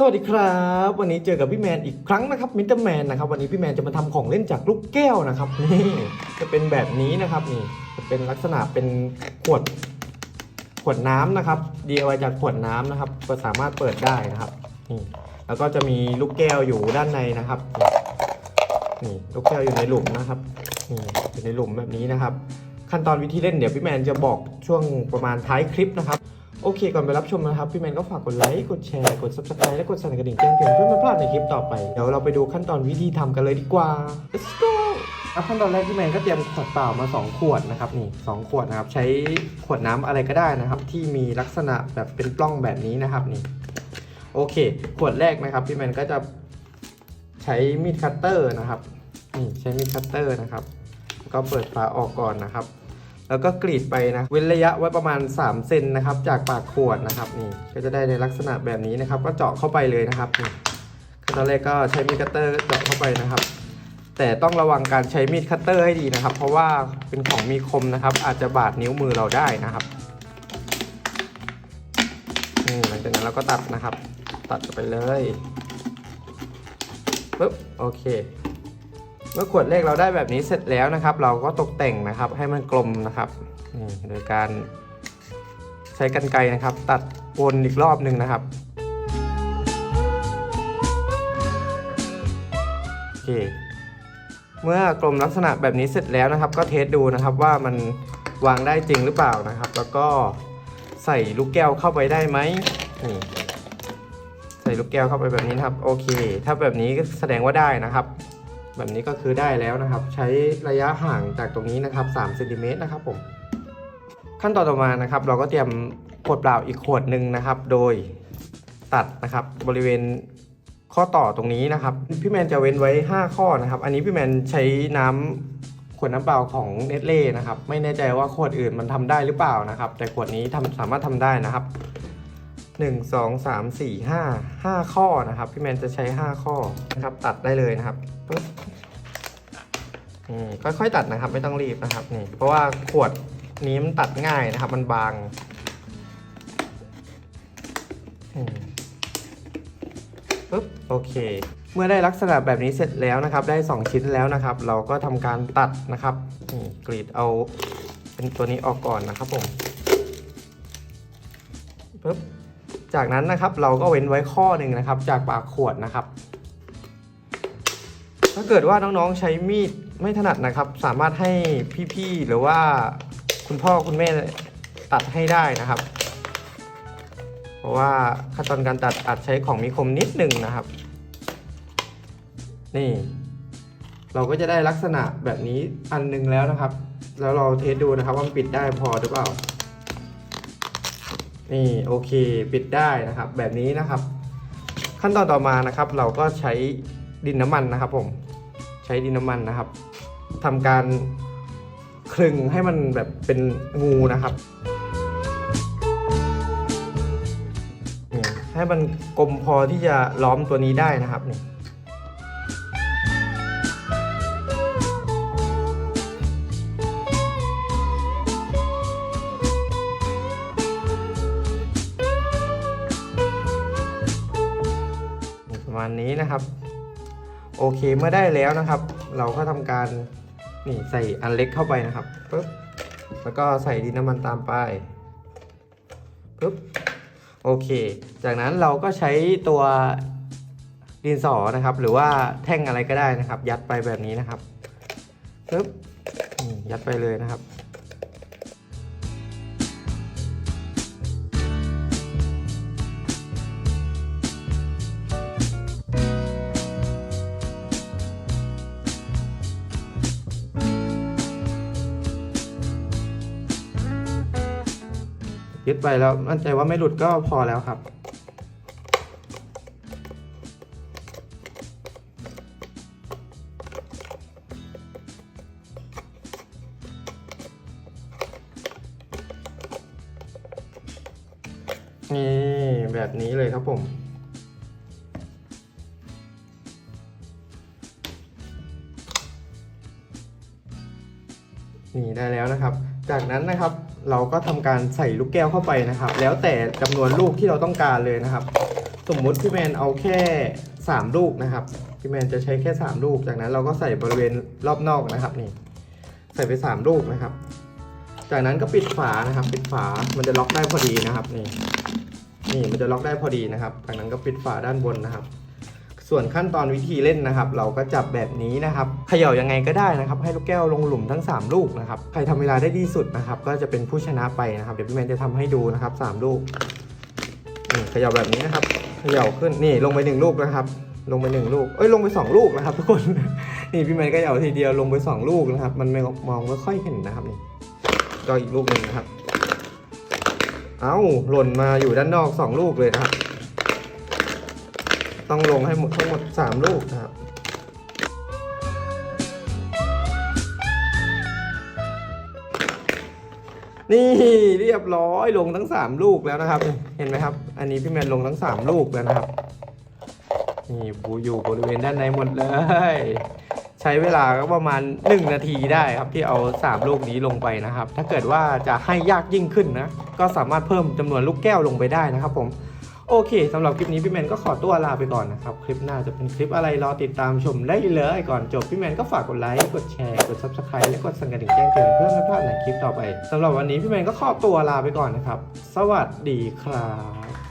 สวัสดีครับ วันนี้เจอกับพี่แมนอีกครั้งนะครับมิสเตอร์แมนนะครับวันนี้พี่แมนจะมาทำของเล่นจากลูกแก้วนะครับนี่จะเป็นแบบนี้นะครับนี่จะเป็นลักษณะเป็นขวดขวดน้ำนะครับ DIY จากขวดน้ำนะครับ ก็สามารถเปิดได้นะครับนี่แล้วก็จะมีลูกแก้วอยู่ด้านในนะครับนี่ลูกแก้วอยู่ในหลุมนะครับนี่อยู่ในหลุมแบบนี้นะครับ ขั้นตอนวิธีเล่นเดี๋ยวพี่แมนจะบอกช่วงประมาณท้ายคลิปนะครับ โอเค ก่อนไปรับชมนะครับ พี่แมนก็ฝากกดไลค์ กดแชร์ กด subscribe และกดสั่นกระดิ่งแจ้งเตือนเพื่อไม่พลาดในคลิปต่อไป เดี๋ยวเราไปดูขั้นตอนวิธีทำกันเลยดีกว่า let's go ครับขั้นตอนแรกพี่แมนก็เตรียมขวดเปล่ามา 2 ขวดนะครับนี่สองขวดนะครับ ใช้ขวดน้ำอะไรก็ได้นะครับ ที่มีลักษณะแบบเป็นปล้องแบบนี้นะครับนี่โอเค ขวดแรกนะครับพี่แมนก็จะใช้มีดคัตเตอร์นะครับนี่ใช้มีดคัตเตอร์นะครับ ก็เปิดฝาออกก่อนนะครับ แล้วก็กรีดไปนะ เว้นระยะไว้ประมาณ 3 เซนนะครับ จากปากขวดนะครับนี่ก็จะได้ในลักษณะแบบนี้นะครับ ก็เจาะเข้าไปเลยนะครับนี่ขั้นตอนแรกก็ใช้มีดคัตเตอร์เจาะเข้าไปนะครับ แต่ต้องระวังการใช้มีดคัตเตอร์ให้ดีนะครับ เพราะว่าเป็นของมีคมนะครับ อาจจะบาดนิ้วมือเราได้นะครับนี่หลังจากนั้นเราก็ตัดนะครับ ตัดไปเลยปึ๊บโอเค เมื่อขวดเลขเราได้แบบนี้เสร็จแล้วนะครับ เราก็ตกแต่งนะครับให้มันกลมนะครับโดยการใช้กรรไกรนะครับ ตัดวนอีกรอบหนึ่งนะครับโอเคเมื่อกลมลักษณะแบบนี้เสร็จแล้วนะครับ ก็เทสดูนะครับว่ามันวางได้จริงหรือเปล่านะครับ แล้วก็ใส่ลูกแก้วเข้าไปได้ไหมนี่ใส่ลูกแก้วเข้าไปแบบนี้นะครับ โอเค ถ้าแบบนี้ก็แสดงว่าได้นะครับ แบบนี้ก็คือได้แล้วนะครับ ใช้ระยะห่างจากตรงนี้นะครับ3เซนติเมตรนะครับผมขั้นตอนต่อมานะครับ เราก็เตรียมขวดเปล่าอีกขวดหนึ่งนะครับ โดยตัดนะครับบริเวณข้อต่อตรงนี้นะครับ พี่แมนจะเว้นไว้ 5 ข้อนะครับ อันนี้พี่แมนใช้น้ำขวดน้ำเปล่าของเนสเล่นะครับ ไม่แน่ใจว่าขวดอื่นมันทำได้หรือเปล่านะครับ แต่ขวดนี้ทำสามารถทำได้นะครับ 1 2 3 4 5 5 ข้อนะครับ พี่แมนจะใช้ 5 ข้อนะครับ ตัดได้เลยนะครับปึ๊บค่อยๆตัดนะครับ ไม่ต้องรีบนะครับนี่เพราะว่าขวดนี้มันตัดง่ายนะครับ มันบางปึ๊บโอเค เมื่อได้ลักษณะแบบนี้เสร็จแล้วนะครับ ได้ 2 ชิ้นแล้วนะครับ เราก็ทำการตัดนะครับกรีดเอาเป็นตัวนี้ออกก่อนนะครับผมปึ๊บ จากนั้นนะครับเราก็เว้นไว้ข้อหนึ่งนะครับ จากปากขวดนะครับ ถ้าเกิดว่าน้องๆใช้มีดไม่ถนัดนะครับ สามารถให้พี่ๆหรือว่าคุณพ่อคุณแม่ตัดให้ได้นะครับ เพราะว่าขั้นตอนการตัดอาจใช้ของมีคมนิดหนึ่งนะครับ นี่ เราก็จะได้ลักษณะแบบนี้อันหนึงแล้วนะครับ แล้วเราเทสดูนะครับว่ามันปิดได้พอหรือเปล่า นี่โอเคปิดได้นะครับแบบนี้นะครับ ขั้นตอนต่อมานะครับ เราก็ใช้ดินน้ำมันนะครับ ผมใช้ดินน้ำมันนะครับทำการคลึงให้มันแบบเป็นงูนะครับให้มันกลมพอที่จะล้อมตัวนี้ได้นะครับนี่ นี้นะครับ โอเคเมื่อได้แล้วนะครับ เราก็ทำการนี่ใส่อันเล็กเข้าไปนะครับปึ๊บแล้วก็ใส่ดินน้ำมันตามไปปึ๊บโอเค จากนั้นเราก็ใช้ตัวดินสอนะครับ หรือว่าแท่งอะไรก็ได้นะครับ ยัดไปแบบนี้นะครับปึ๊บยัดไปเลยนะครับ ยึดไปแล้วมั่นใจว่าไม่หลุดก็พอแล้วครับนี่แบบนี้เลยครับผม นี่ได้แล้วนะครับ จากนั้นนะครับเราก็ทำการใส่ลูกแก้วเข้าไปนะครับ แล้วแต่จำนวนลูกที่เราต้องการเลยนะครับ สมมุติพี่แมนเอาแค่ 3 ลูกนะครับพี่แมนจะใช้แค่ 3 ลูก จากนั้นเราก็ใส่บริเวณรอบนอกนะครับนี่ใส่ไป 3 ลูกนะครับ จากนั้นก็ปิดฝานะครับ ปิดฝามันจะล็อกได้พอดีนะครับนี่นี่มันจะล็อกได้พอดีนะครับจากนั้นก็ปิดฝาด้านบนนะครับ ส่วนขั้นตอนวิธีเล่นนะครับ เราก็จับแบบนี้นะครับเขย่ายังไงก็ได้นะครับ ให้ลูกแก้วลงหลุมทั้ง 3 ลูกนะครับใครทำเวลาได้ดีสุดนะครับ ก็จะเป็นผู้ชนะไปนะครับเดี๋ยวพี่แมนจะทำให้ดูนะครับ3ลูกนี่เขย่าแบบนี้นะครับเขย่าขึ้นนี่ลงไปหนึ่งลูกนะครับ ลงไปหนึ่งลูกเอ้ยลงไปสองลูกนะครับ ทุกคนนี่พี่แมนก็เขย่าทีเดียวลงไปสองลูกนะครับ มันไม่มองไม่ค่อยเห็นนะครับนี่ก็อีกลูกหนึ่งนะครับ เอ้าหล่นมาอยู่ด้านนอกสองลูกเลยนะครับ ต้องลงให้หมดทั้งหมด 3 ลูกนะครับนี่เรียบร้อยลงทั้ง 3 ลูกแล้วนะครับ เห็นไหมครับ อันนี้พี่แมนลงทั้ง 3 ลูกแล้วนะครับนี่บูอยู่บริเวณด้านในหมดเลย ใช้เวลาก็ประมาณ 1 นาทีได้ครับที่เอา 3 ลูกนี้ลงไปนะครับ ถ้าเกิดว่าจะให้ยากยิ่งขึ้นนะ ก็สามารถเพิ่มจำนวนลูกแก้วลงไปได้นะครับผม โอเคสำหรับคลิปนี้พี่แมนก็ขอตัวลาไปก่อนนะครับ คลิปหน้าจะเป็นคลิปอะไรรอติดตามชมได้เลยก่อนจบพี่แมนก็ฝากกดไลค์กดแชร์กด subscribe และกดสั่นกระดิ่งแจ้งเตือนเพื่อไม่พลาดในคลิปต่อไปสำหรับวันนี้พี่แมนก็ขอตัวลาไปก่อนนะครับ สวัสดีครับ